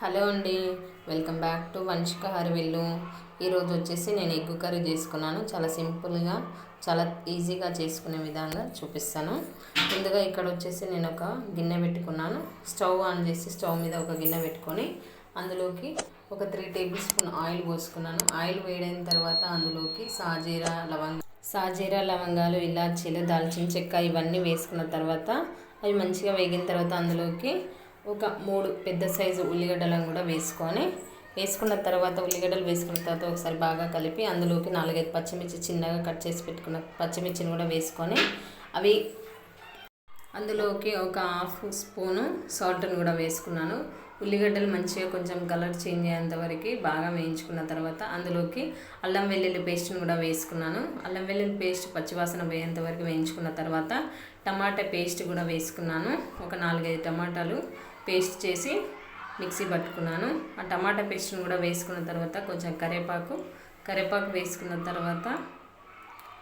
Hello అండి welcome back to Vamshika హరివిల్లు. ఈరోజు వచ్చేసి నేను ఎగ్ కర్రీ చేసుకున్నాను. చాలా సింపుల్గా చాలా ఈజీగా చేసుకునే విధంగా చూపిస్తాను. ముందుగా ఇక్కడ వచ్చేసి నేను ఒక గిన్నె పెట్టుకున్నాను. స్టవ్ ఆన్ చేసి స్టవ్ మీద ఒక గిన్నె పెట్టుకొని అందులోకి ఒక త్రీ టేబుల్ స్పూన్ ఆయిల్ పోసుకున్నాను. ఆయిల్ వేడైన తర్వాత అందులోకి సాజీరా లవంగ సాజీరా లవంగాలు ఇలాచీలు దాల్చిన చెక్క ఇవన్నీ వేసుకున్న తర్వాత అవి మంచిగా వేగిన తర్వాత అందులోకి ఒక మూడు పెద్ద సైజు ఉల్లిగడ్డలను కూడా వేసుకొని వేసుకున్న తర్వాత ఉల్లిగడ్డలు వేసుకున్న తర్వాత ఒకసారి బాగా కలిపి అందులోకి నాలుగైదు పచ్చిమిర్చి చిన్నగా కట్ చేసి పెట్టుకున్న పచ్చిమిర్చిని కూడా వేసుకొని అవి అందులోకి ఒక హాఫ్ స్పూను సాల్ట్ని కూడా వేసుకున్నాను. ఉల్లిగడ్డలు మంచిగా కొంచెం కలర్ చేంజ్ అయ్యేంత వరకు బాగా వేయించుకున్న తర్వాత అందులోకి అల్లం వెల్లుల్లి పేస్ట్ని కూడా వేసుకున్నాను. అల్లం వెల్లుల్లి పేస్ట్ పచ్చివాసన పోయేంత వరకు వేయించుకున్న తర్వాత టమాటా పేస్ట్ కూడా వేసుకున్నాను. ఒక నాలుగైదు టమాటాలు పేస్ట్ చేసి మిక్సీ పట్టుకున్నాను. ఆ టమాటా పేస్ట్ని కూడా వేసుకున్న తర్వాత కొంచెం కరివేపాకు కరివేపాకు వేసుకున్న తర్వాత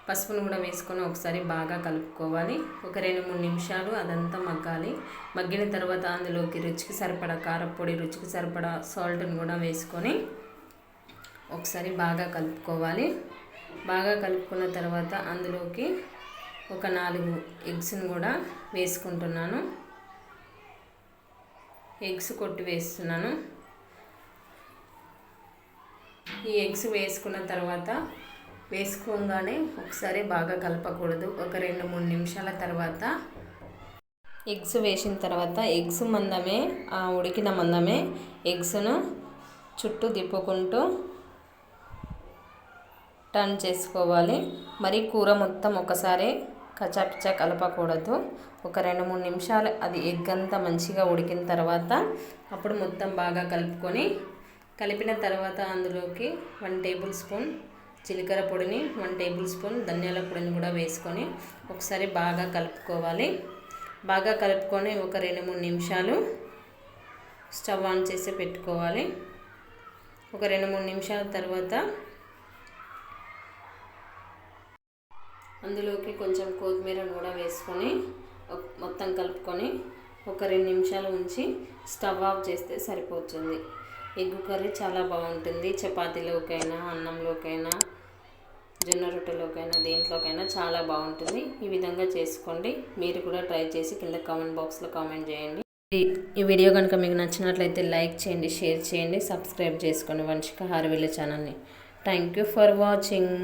పసుపును కూడా వేసుకొని ఒకసారి బాగా కలుపుకోవాలి. ఒక రెండు మూడు నిమిషాలు అదంతా మగ్గాలి. మగ్గిన తర్వాత అందులోకి రుచికి సరిపడా కారపొడి రుచికి సరిపడా సాల్ట్ని కూడా వేసుకొని ఒకసారి బాగా కలుపుకోవాలి. బాగా కలుపుకున్న తర్వాత అందులోకి ఒక నాలుగు ఎగ్స్ను కూడా వేసుకుంటున్నాను. ఎగ్స్ కొట్టి వేస్తున్నాను. ఈ ఎగ్స్ వేసుకున్న తర్వాత వేసుకోగానే ఒకసారి బాగా కలపకూడదు. ఒక రెండు మూడు నిమిషాల తర్వాత ఎగ్స్ వేసిన తర్వాత ఎగ్స్ మందమే ఆ ఉడికిన మందమే ఎగ్స్ను చుట్టూ తిప్పుకుంటూ టర్న్ చేసుకోవాలి. మరి కూర మొత్తం ఒకసారి కచాపిచా కలపకూడదు. ఒక రెండు మూడు నిమిషాలు అది ఎగ్ అంతా మంచిగా ఉడికిన తర్వాత అప్పుడు మొత్తం బాగా కలుపుకొని కలిపిన తర్వాత అందులోకి వన్ టేబుల్ స్పూన్ జీలకర్ర పొడిని వన్ టేబుల్ స్పూన్ ధనియాల పొడిని కూడా వేసుకొని ఒకసారి బాగా కలుపుకోవాలి. బాగా కలుపుకొని ఒక రెండు మూడు నిమిషాలు స్టవ్ ఆన్ చేసి పెట్టుకోవాలి. ఒక రెండు మూడు నిమిషాల తర్వాత అందులోకి కొంచెం కొత్తిమీరను కూడా వేసుకొని మొత్తం కలుపుకొని ఒక రెండు నిమిషాలు ఉంచి స్టవ్ ఆఫ్ చేస్తే సరిపోతుంది. ఎగ్ కర్రీ చాలా బాగుంటుంది. చపాతీలోకైనా అన్నంలోకైనా జొన్న రొట్టెలోకైనా దేంట్లోకైనా చాలా బాగుంటుంది. ఈ విధంగా చేసుకోండి. మీరు కూడా ట్రై చేసి కింద కామెంట్ బాక్స్లో కామెంట్ చేయండి. ఈ వీడియో కనుక మీకు నచ్చినట్లయితే లైక్ చేయండి షేర్ చేయండి సబ్స్క్రైబ్ చేసుకోండి. వంశిక హార్వీల ఛానల్ని. Thank you for watching.